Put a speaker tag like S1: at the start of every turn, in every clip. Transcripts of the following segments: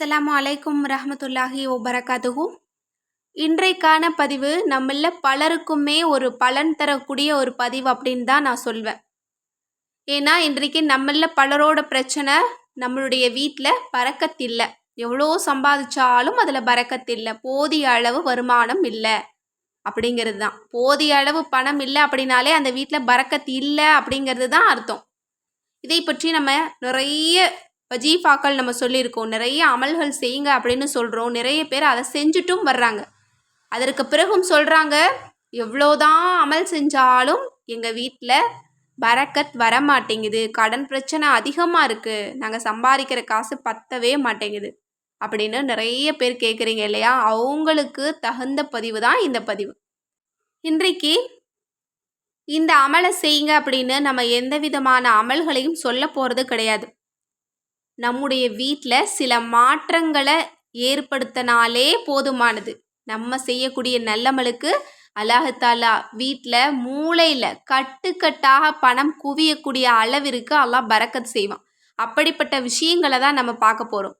S1: அஸ்ஸலாமு அலைக்கும் ரஹமத்துல்லாஹி ஒபரகாதுகு இன்றைக்கான பதிவு நம்மள பலருக்குமே ஒரு பலன் தரக்கூடிய ஒரு பதிவு அப்படின்னு தான் நான் சொல்வேன். ஏன்னா இன்றைக்கு நம்மள பலரோட பிரச்சனை நம்மளுடைய வீட்டில் பறக்கத்தில்லை. எவ்வளோ சம்பாதிச்சாலும் அதில் பறக்கத்தில்லை. போதிய அளவு வருமானம் இல்லை அப்படிங்கிறது தான். போதிய அளவு பணம் இல்லை அப்படின்னாலே அந்த வீட்டில் பறக்கத்து இல்லை அப்படிங்கிறது தான் அர்த்தம். இதை பற்றி நம்ம நிறைய வஜீஃபாக்கள் நம்ம சொல்லியிருக்கோம் நிறைய அமல்கள் செய்யுங்க அப்படின்னு சொல்கிறோம் நிறைய பேர் அதை செஞ்சுட்டும் வர்றாங்க. அதற்கு பிறகும் சொல்கிறாங்க எவ்வளோதான் அமல் செஞ்சாலும் எங்கள் வீட்டில் பரக்கத் வர மாட்டேங்குது கடன் பிரச்சனை அதிகமாக இருக்குது நாங்கள் சம்பாதிக்கிற காசு பத்தவே மாட்டேங்குது. அப்படின்னு நிறைய பேர் கேட்குறீங்க இல்லையா? அவங்களுக்கு தகுந்த பதிவு தான் இந்த பதிவு. இன்றைக்கு இந்த அமலை செய்யுங்க அப்படின்னு நம்ம எந்த விதமான அமல்களையும் சொல்ல போகிறது கிடையாது. நம்முடைய வீட்டில் சில மாற்றங்களை ஏற்படுத்தினாலே போதுமானது. நம்ம செய்யக்கூடிய நல்லமலுக்கு அல்லாஹாலா வீட்டில் மூளையில் கட்டுக்கட்டாக பணம் குவியக்கூடிய அளவிற்கு அல்லாஹ் பறக்கத் செய்வான். அப்படிப்பட்ட விஷயங்களை தான் நம்ம பார்க்க போகிறோம்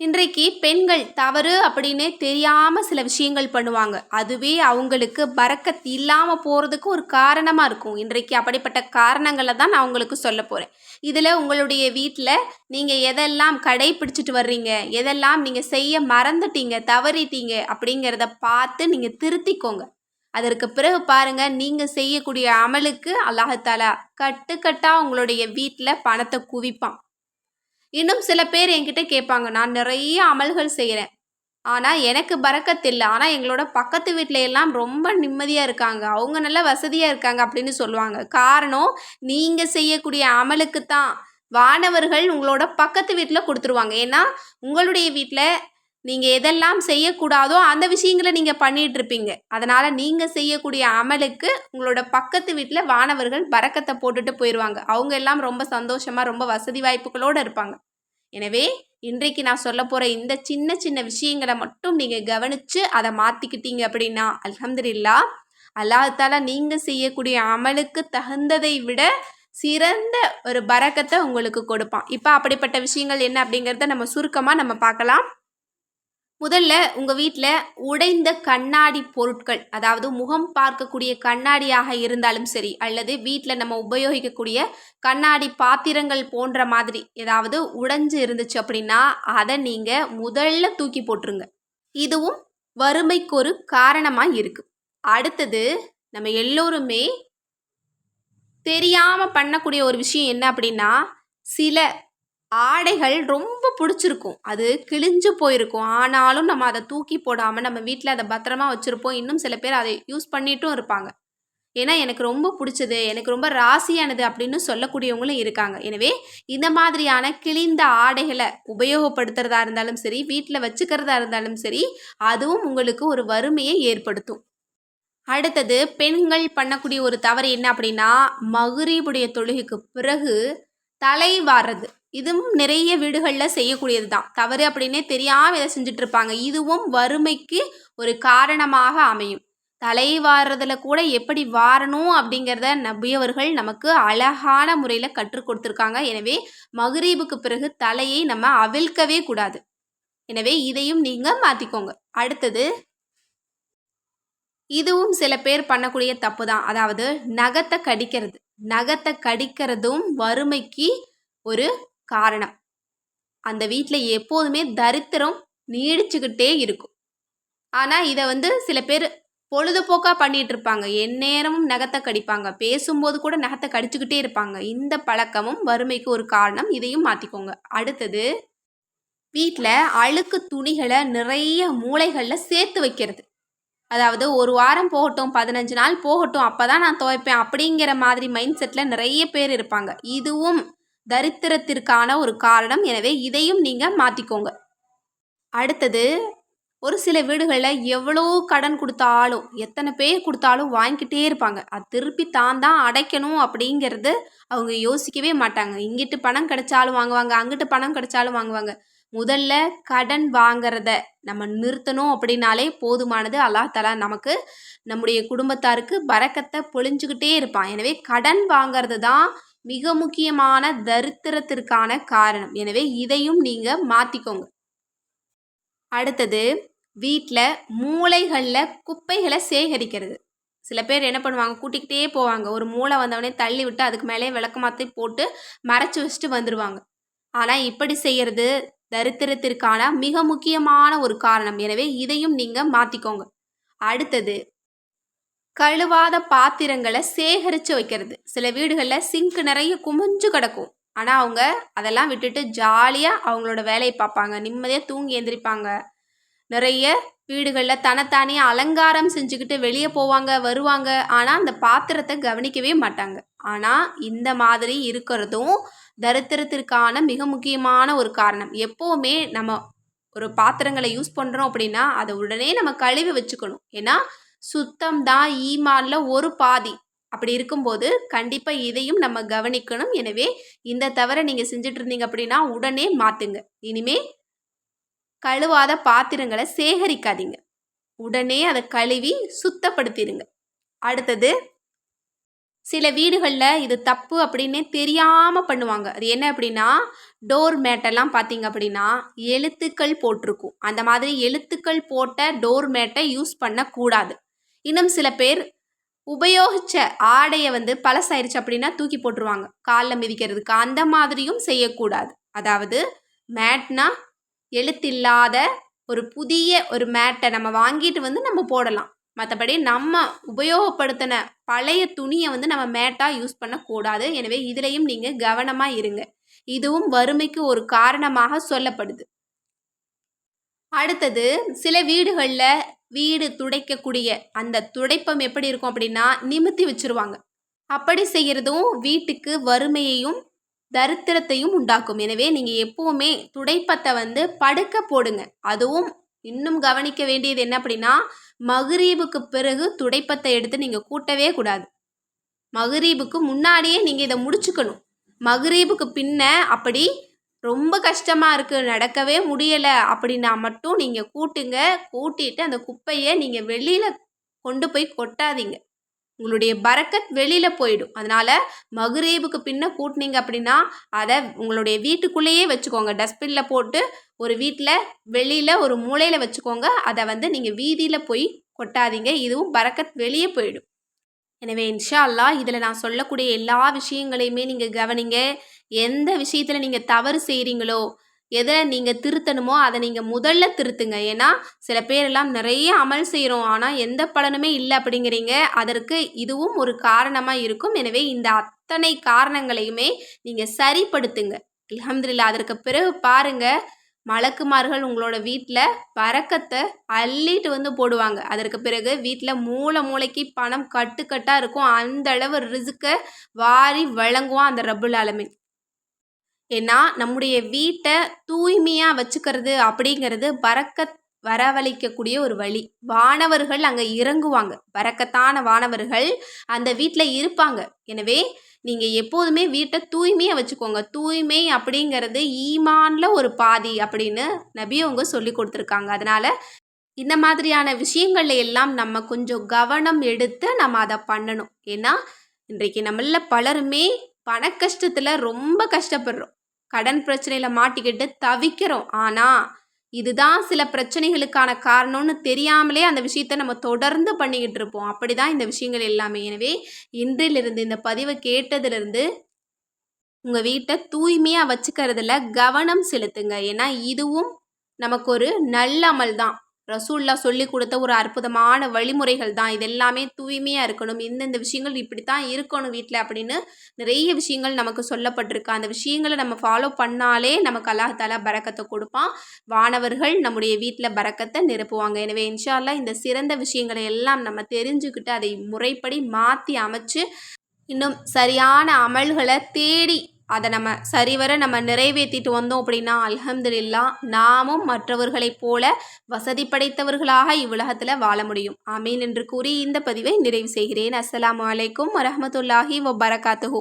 S1: இன்றைக்கு பெண்கள் தவறு அப்படின்னே தெரியாமல் சில விஷயங்கள் பண்ணுவாங்க. அதுவே அவங்களுக்கு பறக்கத் இல்லாமல் போகிறதுக்கு ஒரு காரணமாக இருக்கும். இன்றைக்கு அப்படிப்பட்ட காரணங்களை தான் நான் உங்களுக்கு சொல்ல போகிறேன் இதில் உங்களுடைய வீட்டில் நீங்கள் எதெல்லாம் கடைப்பிடிச்சிட்டு வர்றீங்க? எதெல்லாம் நீங்கள் செய்ய மறந்துட்டீங்க? தவறிட்டீங்க? அப்படிங்கிறத பார்த்து நீங்கள் திருத்திக்கோங்க. அதற்கு பிறகு பாருங்கள் நீங்கள் செய்யக்கூடிய அமலுக்கு அல்லாஹாலா கட்டுக்கட்டாக உங்களுடைய வீட்டில் பணத்தை குவிப்பான். இன்னும் சில பேர் என்கிட்ட கேட்பாங்க நான் நிறைய அமல்கள் செய்கிறேன் ஆனால் எனக்கு பறக்கத்தில்லை ஆனால் எங்களோட பக்கத்து வீட்டில எல்லாம் ரொம்ப நிம்மதியாக இருக்காங்க. அவங்க நல்ல வசதியாக இருக்காங்க அப்படின்னு சொல்லுவாங்க. காரணம் நீங்கள் செய்யக்கூடிய அமலுக்கு தான் வானவர்கள் உங்களோட பக்கத்து வீட்டில் கொடுத்துருவாங்க. ஏன்னா உங்களுடைய வீட்டில் நீங்கள் எதெல்லாம் செய்யக்கூடாதோ அந்த விஷயங்களை நீங்கள் பண்ணிகிட்டு இருப்பீங்க அதனால் நீங்கள் செய்யக்கூடிய அமலுக்கு உங்களோட பக்கத்து வீட்டில் வானவர்கள் பறக்கத்தை போட்டுட்டு போயிடுவாங்க அவங்க எல்லாம் ரொம்ப சந்தோஷமாக ரொம்ப வசதி வாய்ப்புகளோடு இருப்பாங்க. எனவே இன்றைக்கு நான் சொல்ல போகிற இந்த சின்ன சின்ன விஷயங்களை மட்டும் நீங்கள் கவனித்து அதை மாற்றிக்கிட்டீங்க அப்படின்னா அலமதுல்லா அல்லாஹால நீங்கள் செய்யக்கூடிய அமலுக்கு தகுந்ததை விட சிறந்த ஒரு பறக்கத்தை உங்களுக்கு கொடுப்பான். இப்போ அப்படிப்பட்ட விஷயங்கள் என்ன அப்படிங்கிறத நம்ம சுருக்கமாக நம்ம பார்க்கலாம். முதல்ல உங்கள் வீட்டில் உடைந்த கண்ணாடி பொருட்கள் அதாவது முகம் பார்க்கக்கூடிய கண்ணாடியாக இருந்தாலும் சரி அல்லது வீட்டில் நம்ம உபயோகிக்கக்கூடிய கண்ணாடி பாத்திரங்கள் போன்ற மாதிரி ஏதாவது உடைஞ்சு இருந்துச்சு அப்படின்னா அதை நீங்கள் முதல்ல தூக்கி போட்டுருங்க. இதுவும் வறுமைக்கு ஒரு காரணமாக இருக்குது அடுத்தது நம்ம எல்லோருமே தெரியாமல் பண்ணக்கூடிய ஒரு விஷயம் என்ன அப்படின்னா சில ஆடைகள் ரொம்ப பிடிச்சிருக்கும். அது கிழிஞ்சு போயிருக்கும். ஆனாலும் நம்ம அதை தூக்கி போடாமல் நம்ம வீட்டில் அதை பத்திரமா வச்சுருப்போம். இன்னும் சில பேர் அதை யூஸ் பண்ணிட்டும் இருப்பாங்க. ஏன்னா எனக்கு ரொம்ப பிடிச்சது எனக்கு ரொம்ப ராசியானது அப்படின்னு சொல்லக்கூடியவங்களும் இருக்காங்க. எனவே இந்த மாதிரியான கிழிந்த ஆடைகளை உபயோகப்படுத்துறதா இருந்தாலும் சரி வீட்டில் வச்சுக்கிறதா இருந்தாலும் சரி அதுவும் உங்களுக்கு ஒரு வறுமையை ஏற்படுத்தும். அடுத்தது பெண்கள் பண்ணக்கூடிய ஒரு தவறு என்ன அப்படின்னா மகுரீபுடைய தொழுகைக்கு பிறகு தலை வாடுறது இதுவும் நிறைய வீடுகளில் செய்யக்கூடியது தான் தவறு அப்படின்னே தெரியாமல் இதை செஞ்சுட்டு இருப்பாங்க இதுவும் வறுமைக்கு ஒரு காரணமாக அமையும். தலை வாடுறதுல கூட எப்படி வாரணும் அப்படிங்கிறத நபியவர்கள் நமக்கு அழகான முறையில் கற்றுக் கொடுத்துருக்காங்க. எனவே மகரீபுக்கு பிறகு தலையை நம்ம அவிழ்க்கவே கூடாது. எனவே இதையும் நீங்கள் மாற்றிக்கோங்க அடுத்தது இதுவும் சில பேர் பண்ணக்கூடிய தப்பு தான் அதாவது நகத்தை கடிக்கிறது. நகத்தை கடிக்கிறதும் வறுமைக்கு ஒரு காரணம். அந்த வீட்டில் எப்போதுமே தரித்திரம் நீடிச்சுக்கிட்டே இருக்கும். ஆனால் இதை வந்து சில பேர் பொழுதுபோக்காக பண்ணிகிட்டு இருப்பாங்க. எந்நேரமும் நகத்தை கடிப்பாங்க. பேசும்போது கூட நகத்தை கடிச்சுக்கிட்டே இருப்பாங்க. இந்த பழக்கமும் வறுமைக்கு ஒரு காரணம். இதையும் மாற்றிக்கோங்க அடுத்தது வீட்டில் அழுக்கு துணிகளை நிறைய மூளைகளில் சேர்த்து வைக்கிறது. அதாவது ஒரு வாரம் போகட்டும் பதினஞ்சு நாள் போகட்டும் அப்போ தான் நான் துவைப்பேன் அப்படிங்கிற மாதிரி மைண்ட் செட்டில் நிறைய பேர் இருப்பாங்க. இதுவும் தரித்திரத்திற்கான ஒரு காரணம். எனவே இதையும் நீங்கள் மாற்றிக்கோங்க அடுத்தது ஒரு சில வீடுகளில் எவ்வளோ கடன் கொடுத்தாலும் எத்தனை பேர் கொடுத்தாலும் வாங்கிக்கிட்டே இருப்பாங்க. அது திருப்பி தான் தான் அடைக்கணும் அப்படிங்கிறது அவங்க யோசிக்கவே மாட்டாங்க. இங்கிட்டு பணம் கிடைச்சாலும் வாங்குவாங்க அங்கிட்டு பணம் கிடைச்சாலும் வாங்குவாங்க. முதல்ல கடன் வாங்கிறத நம்ம நிறுத்தணும் அப்படின்னாலே போதுமானது. அல்லாஹ் தலா நமக்கு நம்முடைய குடும்பத்தாருக்கு பறக்கத்தை பொழிஞ்சுக்கிட்டே இருப்பான். எனவே கடன் வாங்கிறது தான் மிக முக்கியமான தரித்திரத்திற்கான காரணம். எனவே இதையும் நீங்கள் மாற்றிக்கோங்க அடுத்தது வீட்டில் மூளைகளில் குப்பைகளை சேகரிக்கிறது. சில பேர் என்ன பண்ணுவாங்க? கூட்டிக்கிட்டே போவாங்க. ஒரு மூளை வந்தவொடனே தள்ளி விட்டு அதுக்கு மேலே விளக்கமாத்தி போட்டு மறைச்சி வச்சுட்டு வந்துடுவாங்க ஆனால் இப்படி செய்கிறது தரித்திரத்திற்கான மிக முக்கியமான ஒரு காரணம். எனவே இதையும் நீங்கள் மாற்றிக்கோங்க அடுத்தது கழுவாத பாத்திரங்களை சேகரித்து வைக்கிறது. சில வீடுகளில் சிங்க் நிறைய குமிஞ்சு கிடக்கும். ஆனால் அவங்க அதெல்லாம் விட்டுட்டு ஜாலியாக அவங்களோட வேலையை பார்ப்பாங்க. நிம்மதியாக தூங்கி எந்திரிப்பாங்க. நிறைய வீடுகளில் தனத்தானே அலங்காரம் செஞ்சுக்கிட்டு வெளியே போவாங்க வருவாங்க. ஆனால் அந்த பாத்திரத்தை கவனிக்கவே மாட்டாங்க. ஆனால் இந்த மாதிரி இருக்கிறதும் தரித்திரத்திற்கான மிக முக்கியமான ஒரு காரணம். எப்போவுமே நம்ம ஒரு பாத்திரங்களை யூஸ் பண்ணுறோம் அப்படின்னா அதை உடனே நம்ம கழுவி வச்சுக்கணும். ஏன்னா சுத்தம் தான் ஈமான்ல ஒரு பாதி. அப்படி இருக்கும்போது கண்டிப்பாக இதையும் நம்ம கவனிக்கணும். எனவே இந்த தவிர நீங்கள் செஞ்சுட்டு இருந்தீங்க அப்படின்னா உடனே மாற்றுங்க இனிமே கழுவாத பாத்திரங்களை சேகரிக்காதீங்க. உடனே அதை கழுவி சுத்தப்படுத்திடுங்க அடுத்தது சில வீடுகளில் இது தப்பு அப்படின்னே தெரியாமல் பண்ணுவாங்க. அது என்ன அப்படின்னா டோர் மேட்டெல்லாம் பார்த்தீங்க அப்படின்னா எழுத்துக்கள் போட்டிருக்கும். அந்த மாதிரி எழுத்துக்கள் போட்ட டோர் மேட்டை யூஸ் பண்ணக்கூடாது. இன்னும் சில பேர் உபயோகித்த ஆடையை வந்து பழசாயிருச்சு அப்படின்னா தூக்கி போட்டுருவாங்க. காலில் மிதிக்கிறதுக்கு அந்த மாதிரியும் செய்யக்கூடாது. அதாவது மேட்னா எழுத்தில்லாத ஒரு புதிய ஒரு மேட்டை நம்ம வாங்கிட்டு வந்து நம்ம போடலாம். மற்றபடி நம்ம உபயோகப்படுத்தின பழைய துணியை வந்து நம்ம மேட்டாக யூஸ் பண்ணக்கூடாது. எனவே இதுலேயும் நீங்கள் கவனமாக இருங்க. இதுவும் வறுமைக்கு ஒரு காரணமாக சொல்லப்படுது. அடுத்தது சில வீடுகளில் வீடு துடைக்கக்கூடிய அந்த துடைப்பம் எப்படி இருக்கும் அப்படின்னா நிமித்தி வச்சுருவாங்க. அப்படி செய்கிறதும் வீட்டுக்கு வறுமையையும் தரித்திரத்தையும் உண்டாக்கும். எனவே நீங்கள் எப்போவுமே துடைப்பத்தை வந்து படுக்க போடுங்க. அதுவும் இன்னும் கவனிக்க வேண்டியது என்ன அப்படின்னா மகரீபுக்கு பிறகு துடைப்பத்தை எடுத்து நீங்கள் கூட்டவே கூடாது. மகரீபுக்கு முன்னாடியே நீங்கள் இதை முடிச்சுக்கணும். மகரீபுக்கு பின்ன அப்படி ரொம்ப கஷ்டமாக இருக்குது நடக்கவே முடியலை அப்படின்னா மட்டும் நீங்கள் கூட்டுங்க. கூட்டிட்டு அந்த குப்பையை நீங்கள் வெளியில் கொண்டு போய் கொட்டாதீங்க. உங்களுடைய பறக்கத் வெளியில் போயிடும். அதனால் மகுரேபுக்கு பின்ன கூட்டினீங்க அப்படின்னா அதை உங்களுடைய வீட்டுக்குள்ளேயே வச்சுக்கோங்க. டஸ்ட்பினில் போட்டு ஒரு வீட்டில் வெளியில் ஒரு மூலையில் வச்சுக்கோங்க. அதை வந்து நீங்கள் வீதியில் போய் கொட்டாதீங்க. இதுவும் பறக்கத் வெளியே போயிடும். எனவே இன்ஷா அல்லா இதில் நான் சொல்லக்கூடிய எல்லா விஷயங்களையுமே நீங்கள் கவனிங்க. எந்த விஷயத்தில் நீங்கள் தவறு செய்கிறீங்களோ எதை நீங்கள் திருத்தணுமோ அதை நீங்கள் முதல்ல திருத்துங்க. ஏன்னா சில பேரெல்லாம் நிறைய அமல் செய்கிறோம் ஆனால் எந்த பலனுமே இல்லை அப்படிங்கிறீங்க. அதற்கு இதுவும் ஒரு காரணமாக இருக்கும். எனவே இந்த அத்தனை காரணங்களையுமே நீங்கள் சரிப்படுத்துங்க. அலமதுல்லா அதற்கு பிறகு பாருங்கள் மலக்குமார்கள் உங்களோட வீட்டில் பறக்கத்தை அள்ளிட்டு வந்து போடுவாங்க. அதற்கு பிறகு வீட்டில் மூளை மூளைக்கு பணம் கட்டுக்கட்டாக இருக்கும். அந்த அளவு ரிசுக்கை வாரி வழங்குவான் அந்த ரபுல் ஆலமின். ஏன்னா நம்முடைய வீட்டை தூய்மையாக வச்சுக்கிறது அப்படிங்கிறது பறக்கத் வரவழைக்கக்கூடிய ஒரு வழி. வானவர்கள் அங்கே இறங்குவாங்க. பறக்கத்தான வானவர்கள் அந்த வீட்டில் இருப்பாங்க. எனவே நீங்கள் எப்போதுமே வீட்டை தூய்மையாக வச்சுக்கோங்க. தூய்மை அப்படிங்கிறது ஈமானில் ஒரு பாதி அப்படின்னு நபி அவங்க சொல்லி கொடுத்துருக்காங்க. அதனால் இந்த மாதிரியான விஷயங்கள்ல எல்லாம் நம்ம கொஞ்சம் கவனம் எடுத்து நம்ம அதை பண்ணணும். ஏன்னா இன்றைக்கு நம்மள பலருமே பண கஷ்டத்தில் ரொம்ப கஷ்டப்படுறோம். கடன் பிரச்சனையில் மாட்டிக்கிட்டு தவிக்கிறோம். ஆனால் இதுதான் சில பிரச்சனைகளுக்கான காரணம்னு தெரியாமலே அந்த விஷயத்த நம்ம தொடர்ந்து பண்ணிக்கிட்டு இருப்போம். அப்படி தான் இந்த விஷயங்கள் எல்லாமே. எனவே இன்றிலிருந்து இந்த பதிவை கேட்டதுலேருந்து உங்கள் வீட்டை தூய்மையாக வச்சுக்கிறதுல கவனம் செலுத்துங்க. ஏன்னா இதுவும் நமக்கு ஒரு நல்ல அமல் தான் ரசூல்லா சொல்லி கொடுத்த ஒரு அற்புதமான வழிமுறைகள் தான். இது எல்லாமே தூய்மையாக இருக்கணும். இந்தந்த விஷயங்கள் இப்படி தான் இருக்கணும் வீட்டில் அப்படின்னு நிறைய விஷயங்கள் நமக்கு சொல்லப்பட்டிருக்கு. அந்த விஷயங்களை நம்ம ஃபாலோ பண்ணாலே நமக்கு அல்லாஹால பறக்கத்தை கொடுப்பான். வானவர்கள் நம்முடைய வீட்டில் பறக்கத்தை நிரப்புவாங்க. எனவே இன்ஷால்லா இந்த சிறந்த விஷயங்களை எல்லாம் நம்ம தெரிஞ்சுக்கிட்டு அதை முறைப்படி மாற்றி அமைச்சு இன்னும் சரியான அமல்களை தேடி அதை நம்ம சரிவர நம்ம நிறைவேற்றிட்டு வந்தோம் அப்படின்னா அல்ஹம்துலில்லா நாமும் மற்றவர்களைப் போல வசதி படைத்தவர்களாக இவ்வுலகத்தில் வாழ முடியும். ஆமீன் என்று கூறி இந்த பதிவை நிறைவு செய்கிறேன். அஸ்லாம் வலைக்கும் வரமத்துல்லாஹி வபரகாத்துஹூ.